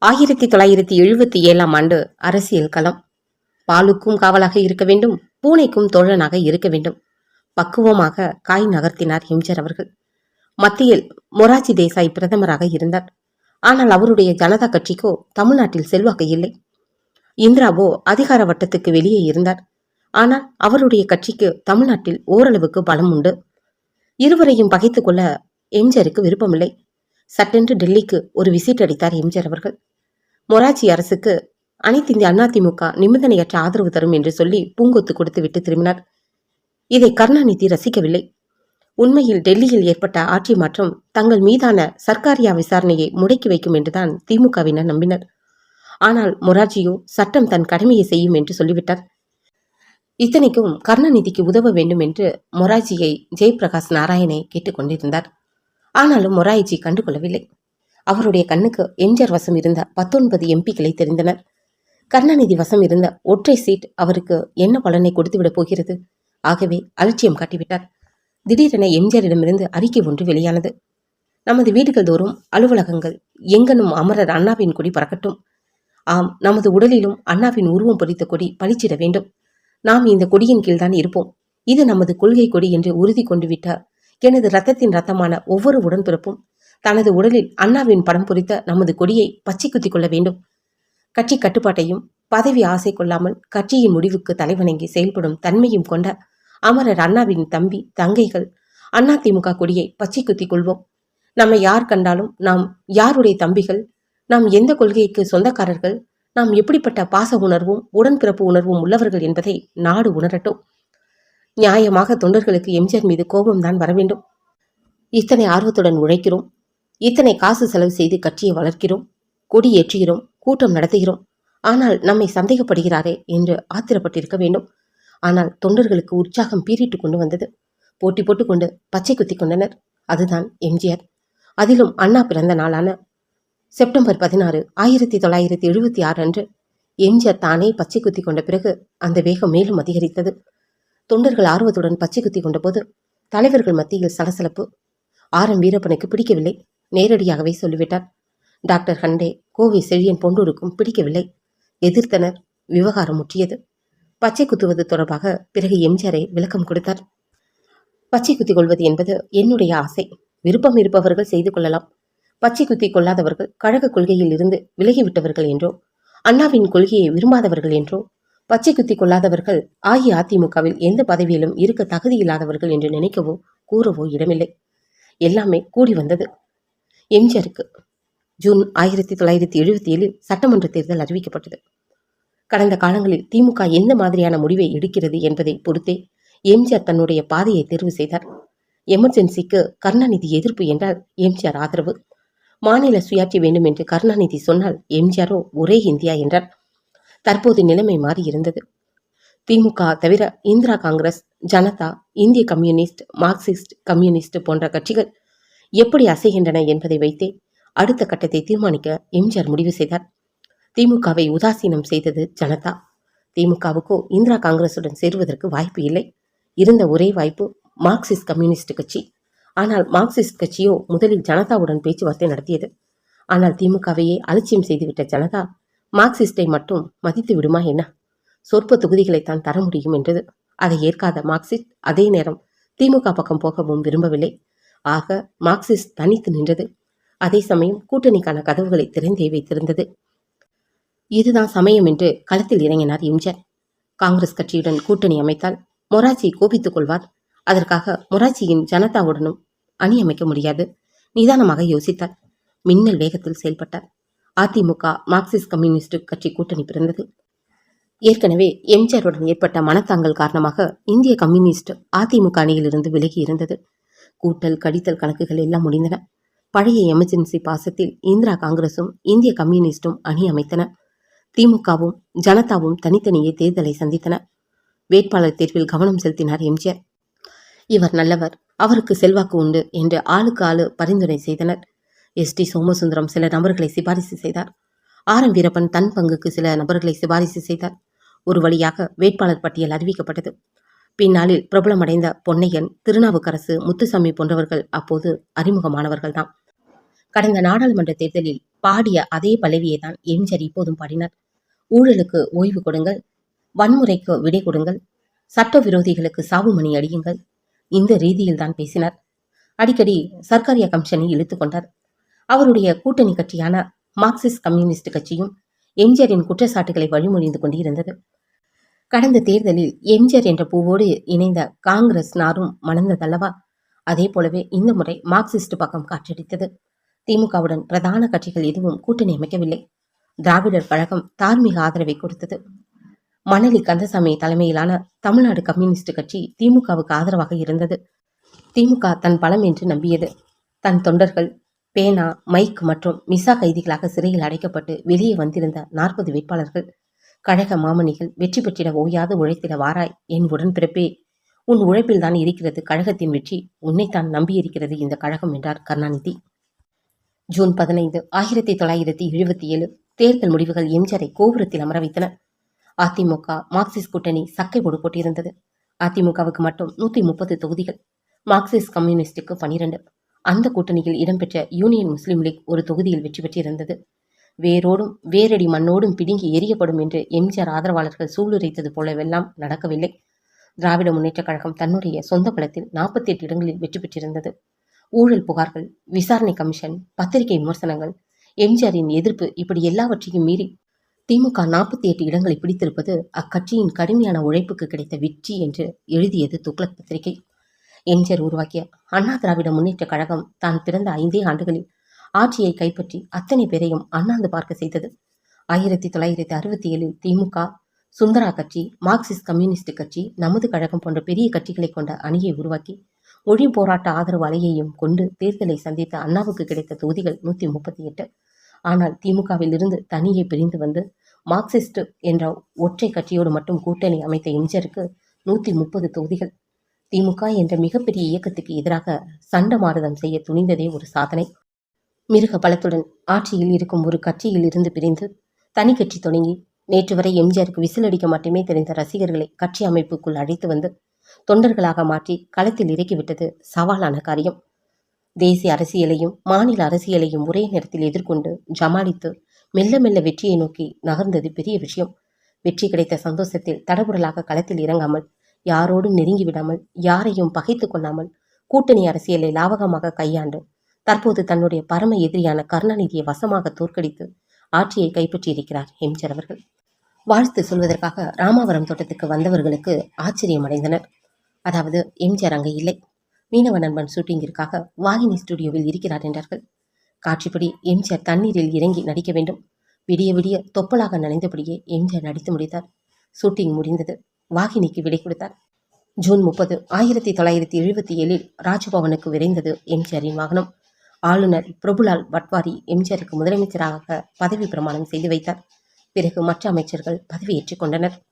ஆயிரத்தி தொள்ளாயிரத்தி எழுபத்தி ஏழாம் ஆண்டு அரசியல் களம். பாலுக்கும் காவலாக இருக்க வேண்டும் பூனைக்கும் தோழனாக இருக்க வேண்டும். பக்குவமாக காய் நகர்த்தினார் எம்ஜிஆர் அவர்கள். மத்தியில் மொராஜி தேசாய் பிரதமராக இருந்தார். ஆனால் அவருடைய ஜனதா கட்சிக்கோ தமிழ்நாட்டில் செல்வாக்கு இல்லை. இந்திராவோ அதிகார வட்டத்துக்கு வெளியே இருந்தார். ஆனால் அவருடைய கட்சிக்கு தமிழ்நாட்டில் ஓரளவுக்கு பலம் உண்டு. இருவரையும் பகைத்துக்கொள்ள கொள்ள எம்ஜிஆருக்கு விருப்பமில்லை. சட்டென்று டெல்லிக்கு ஒரு விசிட் அடித்தார் எம்ஜிஆர் அவர்கள். மொராஜி அரசுக்கு அனைத்து இந்திய அதிமுக நிபந்தனையற்ற ஆதரவு தரும் என்று சொல்லி பூங்கொத்து கொடுத்து விட்டு திரும்பினார். இதை கருணாநிதி ரசிக்கவில்லை. உண்மையில் டெல்லியில் ஏற்பட்ட ஆட்சி மாற்றம் தங்கள் மீதான சர்க்காரியா விசாரணையை முடக்கி வைக்கும் என்றுதான் திமுகவினர் நம்பினர். ஆனால் மொராஜியோ சட்டம் தன் கடமையை செய்யும் என்று சொல்லிவிட்டார். இத்தனைக்கும் கருணாநிதிக்கு உதவ வேண்டும் என்று மொராஜியை ஜெயபிரகாஷ் நாராயணை கேட்டுக்கொண்டிருந்தார் ஆனாலும் மொராய்ஜி கண்டுகொள்ளவில்லை. அவருடைய கண்ணுக்கு எம்ஜிஆர் வசம் இருந்த பத்தொன்பது எம்பிக்களை தெரிந்தனர். கருணாநிதி வசம் இருந்த ஒற்றை சீட் அவருக்கு என்ன பலனை கொடுத்துவிடப் போகிறது? ஆகவே அலட்சியம் காட்டிவிட்டார். திடீரென எம்ஜிஆரிடமிருந்து அறிக்கை ஒன்று வெளியானது. நமது வீடுகள் தோறும் அலுவலகங்கள் எங்கனும் அமரர் அண்ணாவின் கொடி பறக்கட்டும். ஆம் நமது உடலிலும் அண்ணாவின் உருவம் பொறித்த கொடி பளிச்சிட வேண்டும். நாம் இந்த கொடியின் கீழ்தான் இருப்போம். இது நமது கொள்கை கொடி என்று உறுதி கொண்டு விட்டார் எனது ரத்தத்தின் ரத்தமான ஒவ்வொரு உடன்பிறப்பும் தனது உடலில் அண்ணாவின் படம் பொறித்த நமது கொடியை பச்சை குத்திக் கொள்ள வேண்டும். கட்சி கட்டுப்பாட்டையும் பதவி ஆசை கொள்ளாமல் கட்சியின் முடிவுக்கு தலைவணங்கி செயல்படும் தன்மையும் கொண்ட அமரர் அண்ணாவின் தம்பி தங்கைகள் அண்ணா திமுக கொடியை பச்சை குத்திக் கொள்வோம். நம்மை யார் கண்டாலும் நாம் யாருடைய தம்பிகள் நாம் எந்த கொள்கைக்கு சொந்தக்காரர்கள் நாம் எப்படிப்பட்ட பாச உணர்வும் உடன்பிறப்பு உணர்வும் உள்ளவர்கள் என்பதை நாடு உணரட்டும். நியாயமாக தொண்டர்களுக்கு எம்ஜிஆர் மீது கோபம் தான் வர வேண்டும். இத்தனை ஆர்வத்துடன் உழைக்கிறோம். இத்தனை காசு செலவு செய்து கட்சியை வளர்க்கிறோம். கொடி ஏற்றுகிறோம். கூட்டம் நடத்துகிறோம். ஆனால் நம்மை சந்தேகப்படுகிறாரே என்று ஆத்திரப்பட்டிருக்க வேண்டும். ஆனால் தொண்டர்களுக்கு உற்சாகம் பீறிட்டு கொண்டு வந்தது. போட்டி போட்டுக்கொண்டு பச்சை குத்தி கொண்டனர். அதுதான் எம்ஜிஆர். அதிலும் அண்ணா பிறந்த நாளான செப்டம்பர் பதினாறு ஆயிரத்தி தொள்ளாயிரத்தி எழுபத்தி ஆறு அன்று எம்ஜிஆர் தானே பச்சை குத்தி கொண்ட பிறகு அந்த வேகம் மேலும் அதிகரித்தது. தொண்டர்கள் ஆர்வத்துடன் பச்சை குத்தி கொண்டபோது தலைவர்கள் மத்தியில் சலசலப்பு. ஆரம் வீரப்பனுக்கு பிடிக்கவில்லை. நேரடியாகவே சொல்லிவிட்டார். டாக்டர் ஹண்டே கோவை செழியன் பொண்டூருக்கும் பிடிக்கவில்லை. எதிர்த்தனர். விவகாரம் முற்றியது. பச்சை குத்துவது தொடர்பாக பிறகு எம்ஜிஆரை விளக்கம் கொடுத்தார். பச்சை குத்தி கொள்வது என்பது என்னுடைய ஆசை. விருப்பம் இருப்பவர்கள் செய்து கொள்ளலாம். பச்சை குத்தி கொள்ளாதவர்கள் கழக கொள்கையில் இருந்து விலகிவிட்டவர்கள் என்றோ அண்ணாவின் கொள்கையை விரும்பாதவர்கள் என்றோ பச்சை குத்தி கொள்ளாதவர்கள் அஇஅதிமுகவில் எந்த பதவியிலும் இருக்க தகுதியில்லாதவர்கள் என்று நினைக்கவோ கூறவோ இடமில்லை. எல்லாமே கூடி வந்தது. எம்ஜிஆருக்கு ஜூன் ஆயிரத்தி தொள்ளாயிரத்தி எழுபத்தி ஏழில் சட்டமன்ற தேர்தல் அறிவிக்கப்பட்டது. கடந்த காலங்களில் திமுக எந்த மாதிரியான முடிவை எடுக்கிறது என்பதை பொறுத்தே எம்ஜிஆர் தன்னுடைய பாதையை தேர்வு செய்தார். எமர்ஜென்சிக்கு கருணாநிதி எதிர்ப்பு என்றால் எம்ஜிஆர் ஆதரவு. மாநில சுயாட்சி வேண்டும் என்று கருணாநிதி சொன்னால் எம்ஜிஆரோ ஒரே இந்தியா என்றார். தற்போது நிலைமை மாறி இருந்தது. திமுக தவிர இந்திரா காங்கிரஸ் ஜனதா இந்திய கம்யூனிஸ்ட் மார்க்சிஸ்ட் கம்யூனிஸ்ட் போன்ற கட்சிகள் எப்படி அசைகின்றன என்பதை வைத்தே அடுத்த கட்டத்தை தீர்மானிக்க எம்ஜிஆர் முடிவு செய்தார். திமுகவை உதாசீனம் செய்தது ஜனதா. திமுகவுக்கோ இந்திரா காங்கிரசுடன் சேருவதற்கு வாய்ப்பு இல்லை. இருந்த ஒரே வாய்ப்பு மார்க்சிஸ்ட் கம்யூனிஸ்ட் கட்சி. ஆனால் மார்க்சிஸ்ட் கட்சியோ முதலில் ஜனதாவுடன் பேச்சுவார்த்தை நடத்தியது. ஆனால் திமுகவையே அலட்சியம் செய்துவிட்ட ஜனதா மார்க்சிஸ்டை மட்டும் மதித்து விடுமா என்ன? சொற்ப தொகுதிகளைத்தான் தர முடியும் என்றது. அதை ஏற்காத மார்க்சிஸ்ட் அதே நேரம் திமுக பக்கம் போகவும் விரும்பவில்லை. ஆக மார்க்சிஸ்ட் தனித்து நின்றது. அதே சமயம் கூட்டணிக்கான கதவுகளை திறந்தே வைத்திருந்தது. இதுதான் சமயம் என்று களத்தில் இறங்கினார் எம்ஜிஆர். காங்கிரஸ் கட்சியுடன் கூட்டணி அமைத்தால் மொராஜி கோபித்துக் கொள்வார். அதற்காக மொராஜியின் ஜனதாவுடனும் அணி அமைக்க முடியாது. நிதானமாக யோசித்தார். மின்னல் வேகத்தில் செயல்பட்டார். அதிமுக மார்க்சிஸ்ட் கம்யூனிஸ்ட் கட்சி கூட்டணி பிறந்தது. ஏற்கனவே எம்ஜிஆருடன் ஏற்பட்ட மனத்தாங்கல் காரணமாக இந்திய கம்யூனிஸ்ட் அதிமுக அணியிலிருந்து விலகி இருந்தது கூட்டல் கடித்தல் கணக்குகள் எல்லாம் முடிந்தன. பழைய எமர்ஜென்சி பாசத்தில் இந்திரா காங்கிரசும் இந்திய கம்யூனிஸ்டும் அணி அமைத்தன. திமுகவும் ஜனதாவும் தனித்தனியே தேர்தலை சந்தித்தன. வேட்பாளர் தேர்வில் கவனம் செலுத்தினார் எம்ஜிஆர் இவர் நல்லவர் அவருக்கு செல்வாக்கு உண்டு என்று ஆளுக்கு ஆளு பரிந்துரை செய்தனர். எஸ் டி சோமசுந்தரம் சில நபர்களை சிபாரிசு செய்தார். ஆர் எம் வீரப்பன் தன் பங்குக்கு சில நபர்களை சிபாரிசு செய்தார். ஒரு வழியாக வேட்பாளர் பட்டியல் அறிவிக்கப்பட்டது. பின்னாளில் பிரபலமடைந்த பொன்னையன் திருநாவுக்கரசு முத்துசாமி போன்றவர்கள் அப்போது அறிமுகமானவர்கள்தான் கடந்த நாடாளுமன்ற தேர்தலில் பாடிய அதே பல்லவியை தான் எம்ஜர் இப்போதும் பாடினார். ஊழலுக்கு ஓய்வு கொடுங்கள் வன்முறைக்கு விடை கொடுங்கள் சட்ட விரோதிகளுக்கு சாவுமணி அடியுங்கள் இந்த ரீதியில் தான் பேசினார். அடிக்கடி சர்க்காரிய கமிஷனை இழுத்துக்கொண்டார் அவருடைய கூட்டணி கட்சியான மார்க்சிஸ்ட் கம்யூனிஸ்ட் கட்சியும் எம்ஜிஆரின் குற்றச்சாட்டுகளை வழிமொழிந்து கொண்டிருந்தது. கடந்த தேர்தலில் எம்ஜிஆர் என்ற பூவோடு இணைந்த காங்கிரஸ் நாரும் மணந்ததல்லவா. அதே போலவே இந்த முறை மார்க்சிஸ்ட் பக்கம் காற்றடித்தது. திமுகவுடன் பிரதான கட்சிகள் எதுவும் கூட்டணி அமைக்கவில்லை. திராவிடர் கழகம் தார்மீக ஆதரவை கொடுத்தது. மணலி கந்தசாமி தலைமையிலான தமிழ்நாடு கம்யூனிஸ்ட் கட்சி திமுகவுக்கு ஆதரவாக இருந்தது. திமுக தன் பலம் என்று நம்பியது. தன் தொண்டர்கள் பேனா மைக் மற்றும் மிசா கைதிகளாக சிறையில் அடைக்கப்பட்டு வெளியே வந்திருந்த நாற்பது வேட்பாளர்கள். கழக மாமணிகள் வெற்றி பெற்றிட ஓயாது உழைத்திட வாராய் என் உடன்பிறப்பே. உன் உழைப்பில்தான் இருக்கிறது கழகத்தின் வெற்றி. உன்னைத்தான் நம்பியிருக்கிறது இந்த கழகம் என்றார் கருணாநிதி. ஜூன் பதினைந்து ஆயிரத்தி தொள்ளாயிரத்தி எழுபத்தி ஏழு தேர்தல் முடிவுகள் எம்ஜிஆரை கோபுரத்தில் அமர வைத்தன. அதிமுக மார்க்சிஸ்ட் கூட்டணி சக்கை போடு போட்டிருந்தது. அதிமுகவுக்கு மட்டும் நூற்றி முப்பது தொகுதிகள். மார்க்சிஸ்ட் கம்யூனிஸ்டுக்கு பனிரெண்டு. அந்த கூட்டணியில் இடம்பெற்ற யூனியன் முஸ்லீம் லீக் ஒரு தொகுதியில் வெற்றி பெற்றிருந்தது. வேரோடும் வேரடி மண்ணோடும் பிடுங்கி எரியப்படும் என்று எம்ஜிஆர் ஆதரவாளர்கள் சூளுரைத்தது போலவெல்லாம் நடக்கவில்லை. திராவிட முன்னேற்றக் கழகம் தன்னுடைய சொந்த பலத்தில் நாற்பத்தி எட்டு இடங்களில் வெற்றி பெற்றிருந்தது. ஊழல் புகார்கள் விசாரணை கமிஷன் பத்திரிகை விமர்சனங்கள் எம்ஜிஆரின் எதிர்ப்பு இப்படி எல்லாவற்றையும் மீறி திமுக நாற்பத்தி எட்டு இடங்களை பிடித்திருப்பது அக்கட்சியின் கடுமையான உழைப்புக்கு கிடைத்த வெற்றி என்று எழுதியது துக்ளக் பத்திரிகை. எம்ஜிஆர் உருவாக்கிய அண்ணா திராவிட முன்னேற்றக் கழகம் தான் பிறந்த ஐந்தே ஆண்டுகளில் ஆட்சியை கைப்பற்றி அத்தனை பேரையும் அண்ணாந்து பார்க்க செய்தது. ஆயிரத்தி தொள்ளாயிரத்தி அறுபத்தி ஏழில் திமுக சுந்தரா கட்சி மார்க்சிஸ்ட் கம்யூனிஸ்ட் கட்சி நமது கழகம் போன்ற பெரிய கட்சிகளை கொண்ட அணியை உருவாக்கி மொழி போராட்ட ஆதரவு அலையையும் கொண்டு தேர்தலை சந்தித்த அண்ணாவுக்கு கிடைத்த தொகுதிகள் நூற்றி முப்பத்தி எட்டு. ஆனால் திமுகவில் இருந்து தனியே பிரிந்து வந்து மார்க்சிஸ்ட் என்ற ஒற்றை கட்சியோடு மட்டும் கூட்டணி அமைத்த எம்ஜிஆருக்கு நூற்றி முப்பது தொகுதிகள் திமுக என்ற மிகப்பெரிய இயக்கத்துக்கு எதிராக சண்டமாரதம் செய்ய துணிந்ததே ஒரு சாதனை. மிருக பலத்துடன் ஆட்சியில் இருக்கும் ஒரு கட்சியில் இருந்து பிரிந்து தனி கட்சி தொடங்கி நேற்று வரை எம்ஜிஆருக்கு விசிலடிக்க மட்டுமே தெரிந்த ரசிகர்களை கட்சி அமைப்புக்குள் அழைத்து வந்து தொண்டர்களாக மாற்றி களத்தில் இறக்கிவிட்டது சவாலான காரியம். தேசிய அரசியலையும் மாநில அரசியலையும் ஒரே நேரத்தில் எதிர்கொண்டு ஜமாளித்து மெல்ல மெல்ல வெற்றியை நோக்கி நகர்ந்தது பெரிய விஷயம். வெற்றி கிடைத்த சந்தோஷத்தில் தடபுடலாக களத்தில் இறங்காமல் யாரோடும் நெருங்கி விடாமல் யாரையும் பகைத்து கொள்ளாமல் கூட்டணி அரசியலை லாவகமாக கையாண்டு தற்போது தன்னுடைய பரம எதிரியான கருணாநிதியை வசமாக தோற்கடித்து ஆட்சியை கைப்பற்றியிருக்கிறார் எம்ஜிஆர் அவர்கள். வாழ்த்து சொல்வதற்காக ராமாவரம் தோட்டத்துக்கு வந்தவர்களுக்கு ஆச்சரியம் அடைந்தனர். அதாவது எம்ஜிஆர் அங்கே இல்லை. மீனவ நண்பன் ஷூட்டிங்கிற்காக வாகினி ஸ்டுடியோவில் இருக்கிறார் என்றார்கள். காட்சிப்படி எம்ஜிஆர் தண்ணீரில் இறங்கி நடிக்க வேண்டும். விடிய விடிய தொப்பலாக நனைந்தபடியே எம்ஜிஆர் நடித்து முடித்தார். ஷூட்டிங் முடிந்தது. வாகினிக்கு விடை கொடுத்தார். ஜூன் முப்பது ஆயிரத்தி தொள்ளாயிரத்தி எழுபத்தி ஏழில் ராஜ்பவனுக்கு விரைந்தது எம்ஜிஆரின் வாகனம். ஆளுநர் பிரபுலால் பட்வாரி எம்ஜிஆருக்கு முதலமைச்சராக பதவி பிரமாணம் செய்து வைத்தார். பிறகு மற்ற அமைச்சர்கள் பதவியேற்றுக் கொண்டனர்.